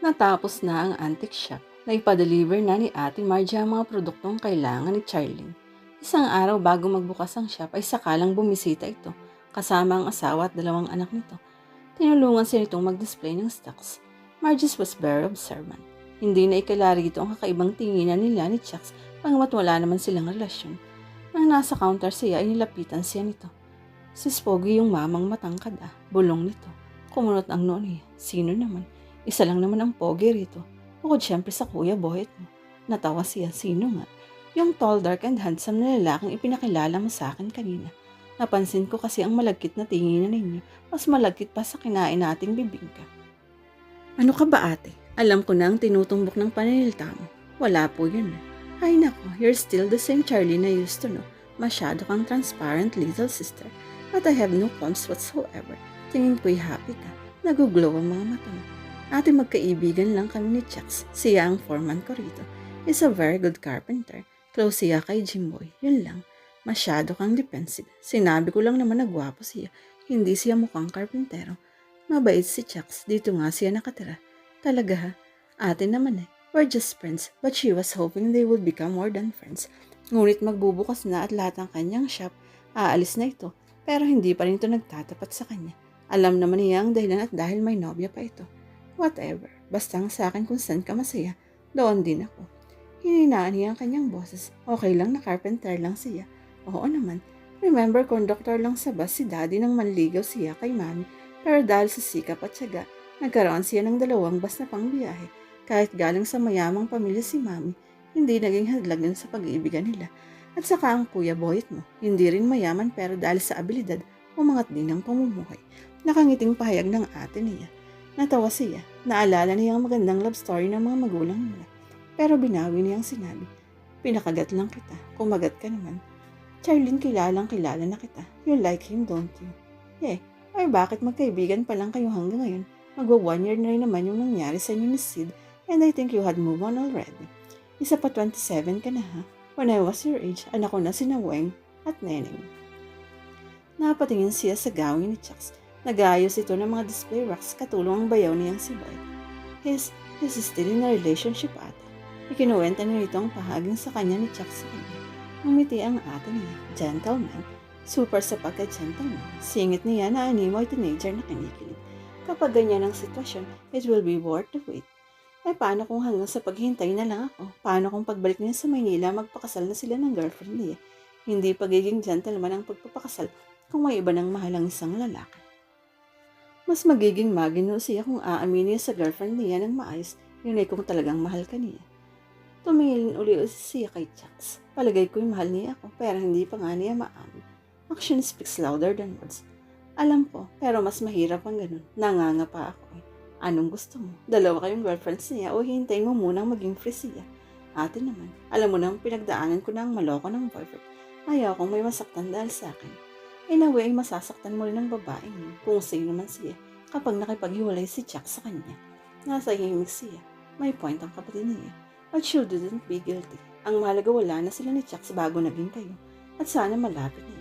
Natapos na ang antique shop. Naipadeliver na ni Ate Margia ang mga produktong kailangan ni Charlene. Isang araw bago magbukas ang shop ay sakalang bumisita ito kasama ang asawa at dalawang anak nito. Tinulungan siya nitong mag-display ng stocks. Margis was very observant. Hindi na ikala rito ang kakaibang tinginan nila ni Chucks pangamat wala naman silang relasyon. Nang nasa counter siya ay nilapitan siya nito. Si Spoggy yung mamang matangkad ah, bulong nito. Kumunot ang noon niya. Sino naman? Isa lang naman ang pogi rito. Bukod syempre sa kuya Bohet mo. Natawa siya. Sino nga? Yung tall, dark, and handsome na lalaking ipinakilala mo sa akin kanina. Napansin ko kasi ang malagkit na tinginan ninyo. Mas malagkit pa sa kinain nating bibingka. Ano ka ba ate? Alam ko na ang tinutumbok ng panilita mo. Wala po yun. Ay nako, you're still the same Charlie na used to know. Masyado kang transparent little sister. But I have no qualms whatsoever. Tingin ko'y happy ka. Naguglow ang mga mata mo. Ate magkaibigan lang kami ni Chucks. Siya ang foreman ko rito. He's a very good carpenter. Close siya kay Jimboy. Yun lang. Masyado kang defensive. Sinabi ko lang naman na gwapo siya. Hindi siya mukhang karpintero. Mabait si Chucks. Dito nga siya nakatira. Talaga ha? Ate naman eh. We're just friends. But she was hoping they would become more than friends. Ngunit magbubukas na at lahat ng kanyang shop. Aalis na ito. Pero hindi pa rin ito nagtatapat sa kanya. Alam naman niya ang dahilan at dahil may nobya pa ito. Whatever. Basta ang sa akin kung saan ka masaya. Doon din ako. Hininaan niya ang kanyang boses. Okay lang na carpenter lang siya. Oo naman. Remember, conductor lang sa bus si daddy nang manligaw siya kay mami. Pero dahil sa sikap at syaga, nagkaroon siya ng dalawang bus na pangbiyahe. Kahit galing sa mayamang pamilya si mami, hindi naging hadlag yun sa pag-iibigan nila. At saka ang kuya boyet mo, hindi rin mayaman pero dahil sa abilidad, umangat din ang pamumuhay. Nakangiting pahayag ng ate niya. Natawa siya. Naalala niya ang magandang love story ng mga magulang nila. Pero binawi niyang sinabi, Pinakagat lang kita. Kumagat ka naman. Charlene, kilalang kilala na kita. You like him, don't you? Eh, ay bakit magkaibigan pa lang kayo hanggang ngayon? Magwa one year na rin naman yung nangyari sa inyo ni Sid and I think you had moved on already. Isa pa 27 ka na ha? When I was your age, anak ko na si Weng at Neneng. Napatingin siya sa gawin ni Chucks. Nag-aayos ito ng mga display racks katulong ang bayaw niyang si Boy. He's, he's still in a relationship ata. Ikinuwenta niya ito ang pahaging sa kanya ni Chucks sa kanya. Umiti ang ate niya, gentleman. Super sa pagka-gentleman. Singit niya na animo ay teenager na kinikilig. Kapag ganyan ang sitwasyon, it will be worth the wait. Eh paano kung hanggang sa paghintay na lang ako? Paano kung pagbalik niya sa Maynila, magpakasal na sila ng girlfriend niya? Hindi pagiging gentleman ang pagpapakasal kung may iba ng mahalang isang lalaki. Mas magiging magino siya kung aaminin sa girlfriend niya ng maayos, yun ay kung talagang mahal ka niya. Tumingin uli siya kay Chucks. Palagay ko'y mahal niya ako, pero hindi pa nga niya maamin. Action speaks louder than words. Alam ko, pero mas mahirap ang ganun. Nanganga pa ako. Anong gusto mo? Dalawa kayong girlfriends niya o hintayin mo munang maging free siya? Ate naman, alam mo nang pinagdaanan ko na ang maloko ng boyfriend. Ayaw kong may masaktan dahil sa akin. In a way, masasaktan mo rin ang babaeng yun, kung sino man siya, kapag nakipaghiwalay si Jack sa kanya. Nasa himig siya. May point ang kapatid niya. But she didn't be guilty. Ang mahalaga wala na sila ni Chuck bago naging kayo. At sana malapit na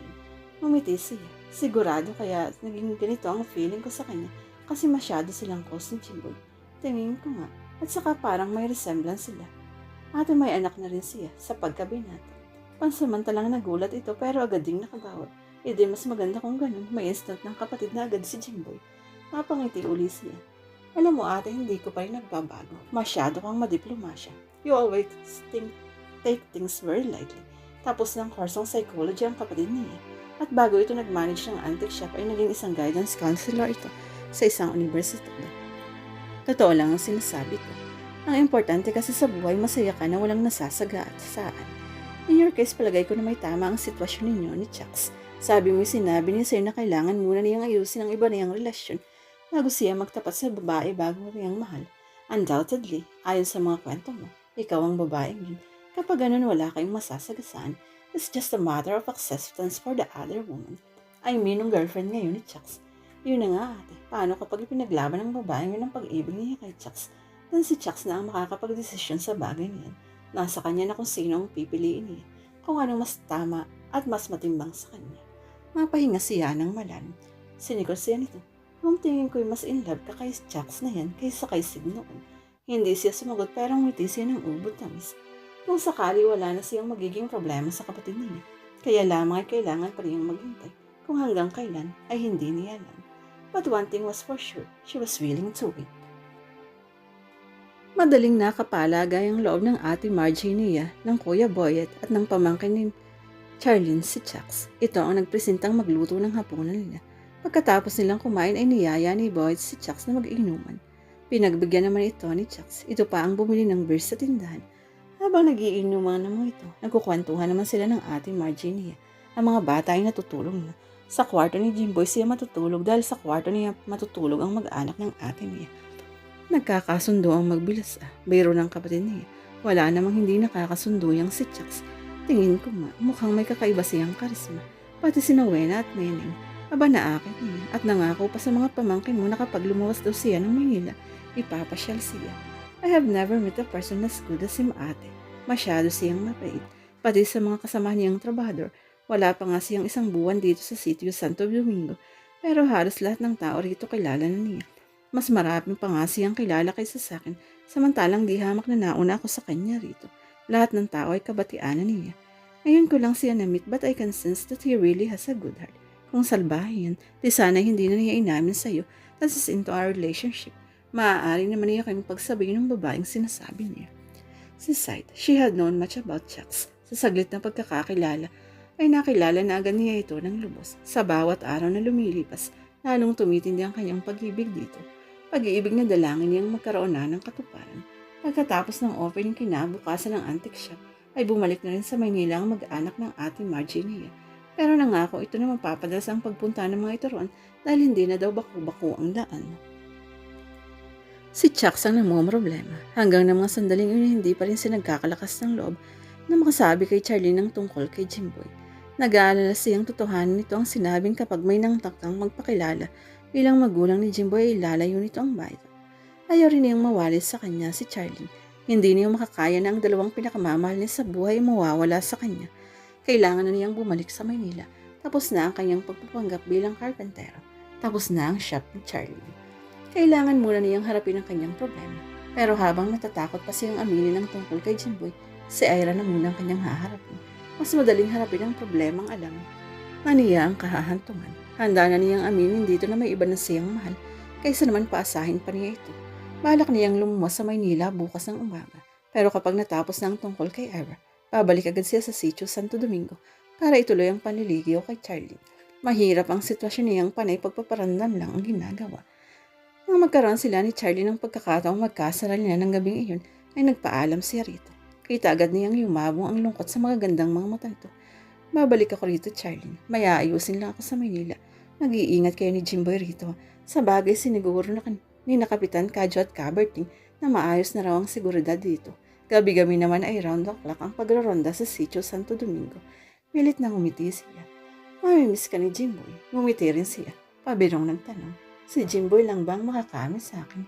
yun. Siya. Sigurado kaya naging ganito ang feeling ko sa kanya kasi masyado silang close ni Jimboy. Tingin ko nga. At saka parang may resemblance sila. Ate may anak na rin siya sa pagkabinat. Pansamantalang nagulat ito pero agad ding nakabawa. E di mas maganda kung ganun, may instant ng kapatid na agad si Jimboy. Napangiti uli siya. Alam mo ate, hindi ko pa rin nagbabago. Masyado kang madiplomasya. You always think, take things very lightly. Tapos ng kursong psychology ang kapatid niya. At bago ito nag-manage ng antique shop ay naging isang guidance counselor ito sa isang universidad. Totoo lang ang sinasabi ko. Ang importante kasi sa buhay masaya ka na walang nasasaga at saan. In your case, palagay ko na may tama ang sitwasyon ninyo ni Chucks. Sabi mo sinabi niya sa'yo na kailangan muna niyang ayusin ang iba niyang relasyon bago siya magtapat sa babae bago niyang mahal. Undoubtedly, ayon sa mga kwento mo, ikaw ang babaeng yun. Kapag ganun wala kayong masasagasaan, it's just a matter of acceptance for the other woman. I mean, ang girlfriend ngayon ni Chucks. Yun na nga ate, paano kapag ipinaglaban ng babaeng yun ang pag-ibig niya kay Chucks? Dan si Chucks na ang makakapag-desisyon sa bagay niyan. Nasa kanya na kung sino ang pipiliin niya, kung anong mas tama at mas matimbang sa kanya. Mapahinga siya ng malam. Sinikol siya nito. Kung tingin ko'y mas in love ka kay Chucks na yan kaysa kay Sid noon. Hindi siya sumagot pero ngumiti siya ng ubod tamis. Kung sakali wala na siyang magiging problema sa kapatid niya, kaya lamang ay kailangan pa riyang maghintay kung hanggang kailan ay hindi niya alam. But one thing was for sure, she was willing to wait. Madaling nakapalagay ang loob ng ate Margie niya, ng kuya Boyet at ng pamangkin ni Charlene si Chucks. Ito ang nagpresentang magluto ng hapunan nila. Pagkatapos nilang kumain ay niyaya ni Boyet si Chucks na mag-inuman. Pinagbigyan naman ito ni Chucks. Ito pa ang bumili ng beer sa tindahan. Habang nagiinuman naman ito, nagkukwentuhan naman sila ng ate Margie niya. Ang mga bata ay natutulog na. Sa kwarto ni Jimboy siya matutulog dahil sa kwarto niya matutulog ang mag-anak ng ate niya. Nagkakasundo ang magbilas ah, biro ng kapatid niya. Wala namang hindi nakakasundo yung si Chucks. Tingin ko nga, mukhang may kakaiba siyang karisma. Pati si Nowena at Neneng, aba naakit niya at nangako pa sa mga pamangkin mo na kapag lumawas daw siya ng Manila, ipapasyal siya. I have never met a person as good as him ate. Masyado siyang mabait. Pati sa mga kasama niyang trabador, wala pa nga siyang isang buwan dito sa sitio Santo Domingo. Pero halos lahat ng tao rito kilala na niya. Mas marami pa nga siyang kilala kaysa sa akin, samantalang di hamak na nauna ako sa kanya rito. Lahat ng tao ay kabatianan niya. Ngayon ko lang siya na-meet but I can sense that he really has a good heart. Kung salbahe yan, di sana hindi na niya inamin sa'yo that is into our relationship. Maaari naman niya kayong pagsabihin ng babaeng sinasabi niya. Si Sight, she had known much about Chucks. Sa saglit na pagkakakilala, ay nakilala na agad niya ito ng lubos. Sa bawat araw na lumilipas, lalong tumitindi ang kanyang pag-ibig dito. Pag-iibig na dalangin niyang magkaroon na ng katuparan. Pagkatapos ng opening kinabukasan ng antique shop, ay bumalik na rin sa Maynila ang mag-anak ng ate Margie niya. Pero nangako ito na mapapadalas ang pagpunta ng mga ito roon dahil hindi na daw baku-baku ang daan. Si Chucks ang problema hanggang na mga sandaling yun hindi pa rin siya nagkakalakas ng loob na makasabi kay Charlie ng tungkol kay Jimboy. Nag-aalala siyang totohanin nito ang sinabing kapag may nangtakang magpakilala bilang magulang ni Jimboy ay lalayo nito ang bayan. Ayaw rin niyang mawalis sa kanya si Charlie. Hindi niya makakaya na ang dalawang pinakamamahal niya sa buhay ay mawawala sa kanya. Kailangan na niyang bumalik sa Maynila. Tapos na ang kanyang pagpapanggap bilang karpentero. Tapos na ang shop ni Charlie. Kailangan muna niyang harapin ang kanyang problema. Pero habang natatakot pa siyang aminin ang tungkol kay Jimboy, si Ira na muna ang kanyang haharapin. Mas madaling harapin ang problemang alam. Maniya ang kahahantungan. Handa na niyang aminin dito na may iba na siyang mahal, kaysa naman paasahin pa niya ito. Balak niyang lumuwas sa Maynila bukas ng umaga. Pero kapag natapos na ang tungkol kay Ira, babalik agad siya sa sitio Santo Domingo para ituloy ang panliligyo kay Charlie. Mahirap ang sitwasyon niyang panay pagpaparandam lang ang ginagawa. Nang magkaroon sila ni Charlie ng pagkakataong magkasara niya ng gabing iyon, ay nagpaalam siya rito. Kita agad niyang yumabong ang lungkot sa mga gandang mga mata nito. Babalik ako rito, Charlie. May aayusin lang ako sa Maynila. Nag-iingat kayo ni Jimboy rito. Sa bagay, siniguro na kan ni na Kapitan Kadjo at Caberting na maayos na raw ang seguridad dito. Gabi-gabi naman ay round the clock ang pagraronda sa sitio Santo Domingo. Pilit na ngumiti siya. Mamimiss ka ni Jimboy. Ngumiti rin siya. Pabirong nagtanong. Si Jimboy lang bang makakami sa akin?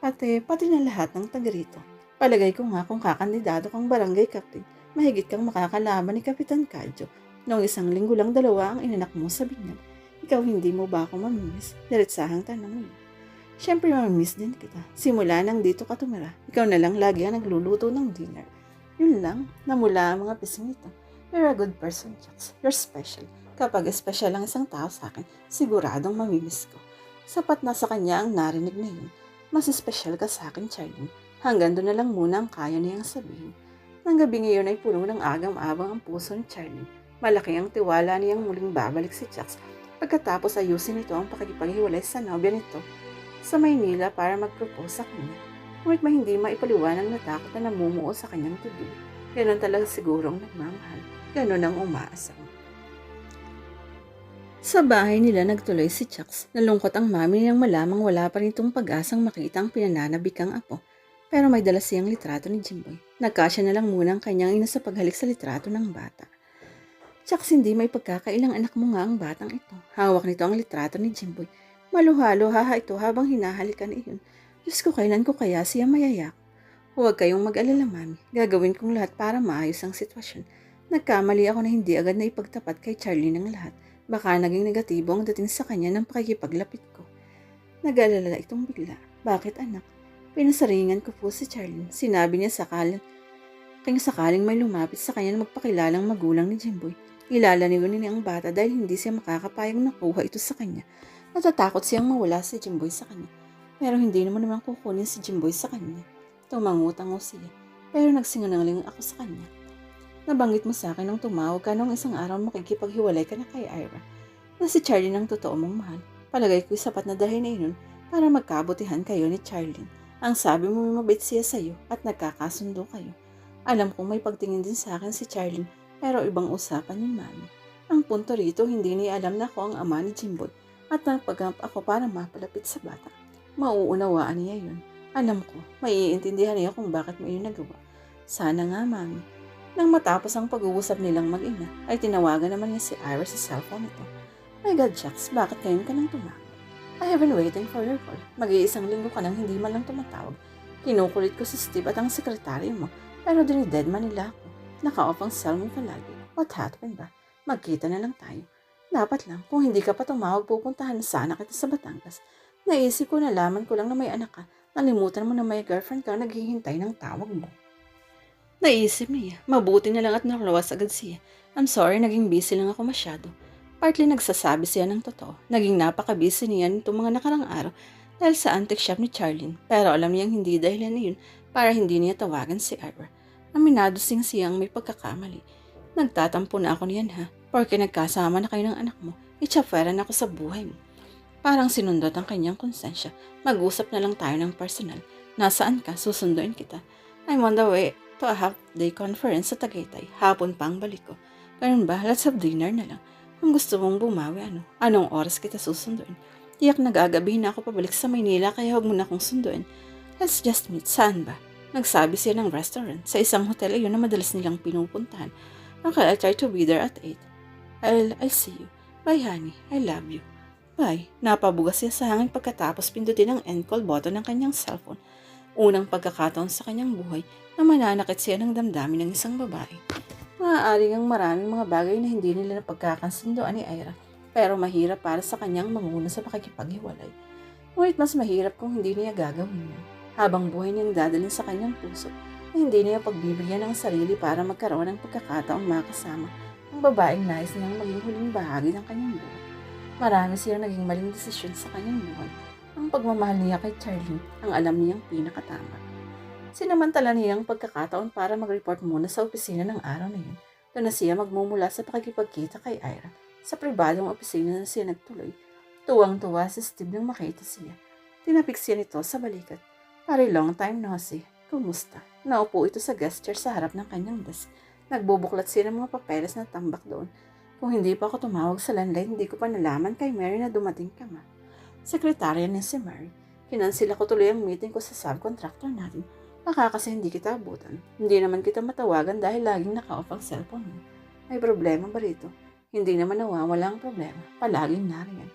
Pati, pati na lahat ng taga rito. Palagay ko nga kung kakandidato kang barangay captain, mahigit kang makakalaban ni Kapitan Kadjo. Noong isang linggo lang dalawa ang inanak mo sa binyag. Ikaw hindi mo ba ako mamimiss? Diretsahang tanong niya. Siyempre mamimiss din kita. Simula nang dito ka tumira, ikaw na lang lagi ang nagluluto ng dinner. Yun lang, namula ang mga pising nito. You're a good person, Jax. You're special. Kapag special ang isang tao sa akin, siguradong mamimiss ko. Sapat na sa kanya ang narinig na yun. Mas special ka sa akin, Charlie. Hanggang doon na lang muna ang kaya niyang sabihin. Nang gabi ngayon ay puno ng agam-abang ang puso ni Charlie. Malaki ang tiwala niyang muling babalik si Jax pagkatapos ayusin nito ang pakikipaghiwalay sa nobya nito sa Maynila para mag-propose sa kanya. Ngunit may hindi maipaliwanag na takot na namumuo sa kanyang tubig. Ganon talaga sigurong nagmamahal. Ganon ang umaasang. Sa bahay nila nagtuloy si Chucks. Nalungkot ang mami niyang malamang wala pa rin itong pag-asang makita ang pinananabikang apo. Pero may dala siyang litrato ni Jimboy. Nagkasya na lang muna ang kanyang ina sa paghalik sa litrato ng bata. Chucks, hindi may pagkakailang anak mo nga ang batang ito. Hawak nito ang litrato ni Jimboy Maluha-luha ito habang hinahalikan iyon. Diyos ko, kailan ko kaya siya mayayak? Huwag kayong mag-alala, mami. Gagawin kong lahat para maayos ang sitwasyon. Nagkamali ako na hindi agad na ipagtapat kay Charlie ng lahat. Baka naging negatibo ang dating sa kanya ng pakikipaglapit ko. Nag-alala itong bigla. Bakit anak? Pinasaringan ko po si Charlene. Sinabi niya sakaling, kaya sakaling may lumapit sa kanya na magpakilalang magulang ni Jimboy. Ilalaniwan niya ang bata dahil hindi siya makakapayag nakuha ito sa kanya. Natatakot siyang mawala si Jimboy sa kanya. Pero hindi naman naman kukunin si Jimboy sa kanya. Tumangutango siya. Pero nagsinungaling ako sa kanya. Nabanggit mo sa akin nung tumawag ka nung isang araw makikipaghiwalay ka na kay Ira. Na si Charlie ang totoo mong mahal. Palagay ko'y sapat na dahil na yun para magkabutihan kayo ni Charlie. Ang sabi mo may mabait siya sa'yo at nagkakasundo kayo. Alam kong may pagtingin din sa akin si Charlie pero ibang usapan ni Mami. Ang punto rito hindi niya alam na ako ang ama ni Jimboy at nagpagamp ako para mapalapit sa bata. Mauunawaan niya yun. Alam ko, maiintindihan niya kung bakit mo yun nagawa. Sana nga, Mami. Nang matapos ang pag-uusap nilang mag-ina, ay tinawagan naman niya si Ira sa cellphone nito. My God, Jax, bakit ngayon ka nang tumawag? I have been waiting for your call. Mag-iisang linggo ka nang hindi man lang tumatawag. Kinukulit ko si Steve at ang sekretaryo mo, pero dinidedman nila ako. Naka-off ang cell mo palagi. What happened ba? Magkita na lang tayo. Dapat lang, kung hindi ka pa tumawag, pupuntahan sana kita sa Batangas. Naisip ko, nalaman ko lang na may anak ka. Nalimutan mo na may girlfriend ka naghihintay ng tawag mo. Naisip niya, mabuti na lang at nakalawas agad siya. I'm sorry, naging busy lang ako masyado. Partly nagsasabi siya ng totoo. Naging napaka-busy niya nitong mga nakarang araw dahil sa antique shop ni Charlene. Pero alam niyang hindi dahilan na yun para hindi niya tawagan si Ira. Aminado sing siyang may pagkakamali. Nagtatampo na ako niyan ha. Porque nagkasama na kayo ng anak mo, itsaferan ako sa buhay mo. Parang sinundot ang kanyang konsensya. Mag-usap na lang tayo ng personal. Nasaan ka? Susunduin kita. I'm on the way to a half-day conference sa Tagaytay. Hapon pa ang balik ko. Ganun ba? Let's have dinner na lang. Kung gusto mong bumawi, ano? Anong oras kita susunduin? Tiyak nagagabi na ako pabalik sa Maynila kaya huwag mo na akong sunduin. Let's just meet. Saan ba? Nagsabi siya ng restaurant. Sa isang hotel ayun na madalas nilang pinupuntahan. Okay, I'll try to be there at 8. I'll, I'll see you. Bye, honey. I love you. Bye. Napabugas siya sa hangin pagkatapos pindutin ang end call button ng kanyang cellphone. Unang pagkakataon sa kanyang buhay na mananakit siya ng damdamin ng isang babae. Maaaring ang maraming mga bagay na hindi nila napagkakansundoan ni Ira, pero mahirap para sa kanyang manguna sa pakikipaghiwalay. Ngunit mas mahirap kung hindi niya gagawin yun. Habang buhay niyang dadalhin sa kanyang puso, hindi niya pagbibigyan ng sarili para magkaroon ng pagkakataong makasama ang babaeng nais niyang maging huling bahagi ng kanyang buhay. Marami siyang naging maling desisyon sa kanyang buhay. Ang pagmamahal niya kay Charlie ang alam niyang pinakatama. Sinamantala niya ang pagkakataon para mag-report muna sa opisina ng araw na yun. Doon na siya magmumula sa pakikipagkita kay Ira. Sa pribadong opisina na siya nagtuloy. Tuwang-tuwa si Steve nang makita siya. Tinapik siya nito sa balikat. Pare long time no see. Kumusta? Naupo ito sa guest chair sa harap ng kanyang desk. Nagbubuklat siya ng mga papeles na tambak doon. Kung hindi pa ako tumawag sa landline, hindi ko pa nalaman kay Mary na dumating ka ma. Sekretarya niya si Mary. Kinansila ko tuloy ang meeting ko sa subcontractor natin. Baka kasi hindi kita abutan. Hindi naman kita matawagan dahil laging naka-off ang cellphone. May problema ba rito? Hindi naman nawawala ang problema. Palaging nariyan.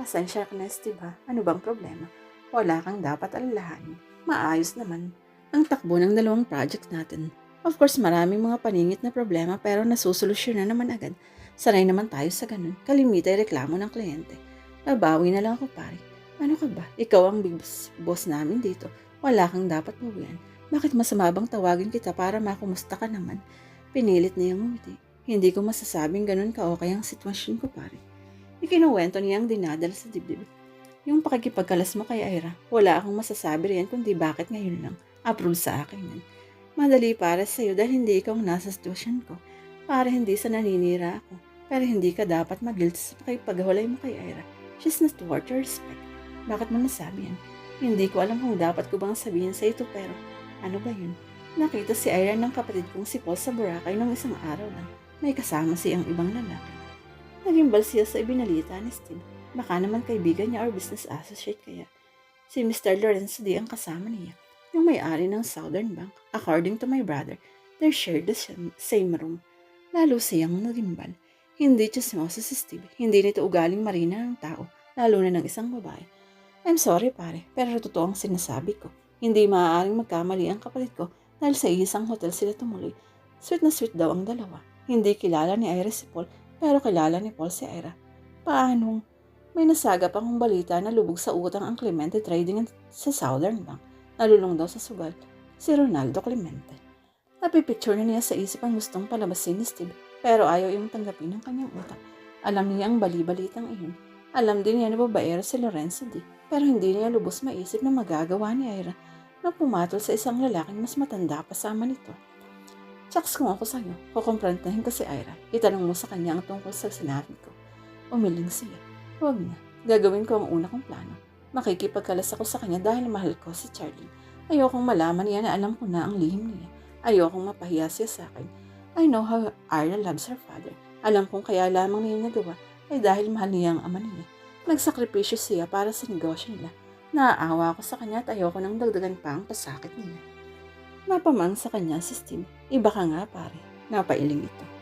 Pasensya ka na, Steve ha. Ano bang problema? Wala kang dapat alalahanin. Maayos naman. Ang takbo ng dalawang project natin. Of course, maraming mga paningit na problema pero nasusolusyon na naman agad. Sanay naman tayo sa ganun. Kalimitay reklamo ng kliyente. Babawi na lang ako pare. Ano ka ba? Ikaw ang big boss, namin dito. Wala kang dapat mawian. Bakit masama bang tawagin kita para makumusta ka naman? Pinilit niyang ngumiti. Hindi ko masasabing ganun ka okay ang sitwasyon ko pare. Ikinuwento niyang dinadala sa dibdib. Yung pakikipagkalas mo kay Ira, wala akong masasabi riyan kundi bakit ngayon lang. Approve sa akin yan. Madali para sa'yo dahil hindi ikaw ang nasa sitwasyon ko. Para hindi sa naninira ako. Pero hindi ka dapat mag-guilt sa pakipaghiwalay mo kay Ira. She's not worth your respect. Bakit mo nasabi yan? Hindi ko alam kung dapat ko bang sabihin sa ito pero ano ba yun? Nakita si Ira ng kapatid kong si Paul sa Boracay nung isang araw lang. May kasama siyang ibang lalaki. Naging siya sa ibinalita ni Steve. Baka naman kaibigan niya or business associate kaya. Si Mr. Lorenzo di ang kasama niya. Yung may-ari ng Southern Bank. According to my brother, they shared the same room. Lalo siyang nagimbal. Hindi chismoso si Steve. Hindi nito ugaling marina ng tao, lalo na ng isang babae. I'm sorry pare, pero totoo ang sinasabi ko. Hindi maaaring magkamali ang kapatid ko dahil sa isang hotel sila tumuloy. Sweet na sweet daw ang dalawa. Hindi kilala ni Ira si Paul, pero kilala ni Paul si Ira. Paanong? May nasaga pang balita na lubog sa utang ang Clemente Trading sa Southern Bank. Nalulong daw sa sugal si Ronaldo Clemente. Napipicture na niya sa isip ang gustong palabasin ni Steve pero ayaw yung tanggapin ng kanyang utak. Alam niya ang bali-balitang iyon. Alam din niya na babaero si Lorenzo D. Pero hindi niya lubos maisip na magagawa ni Ira na pumatol sa isang lalaking mas matanda pa sa ama nito. Tsaks kung ako sa'yo, kukumprantahin ko si Ira. Itanong mo sa kanya ang tungkol sa sinabi ko. Umiling siya. Huwag na. Gagawin ko ang una kong plano. Makikipagkalas ako sa kanya dahil mahal ko si Charlie. Ayokong malaman niya na alam ko na ang lihim niya. Ayokong mapahiya siya sa akin. I know how Ira loves her father. Alam kong kaya lamang niya nagawa ay dahil mahal niya ang ama niya. Nagsakripisyo siya para sa negosyo nila. Naaawa ako sa kanya at ayoko nang dagdagan pa ang pasakit niya. Napamang sa kanya si Steve. Iba ka nga pare. Napailing ito.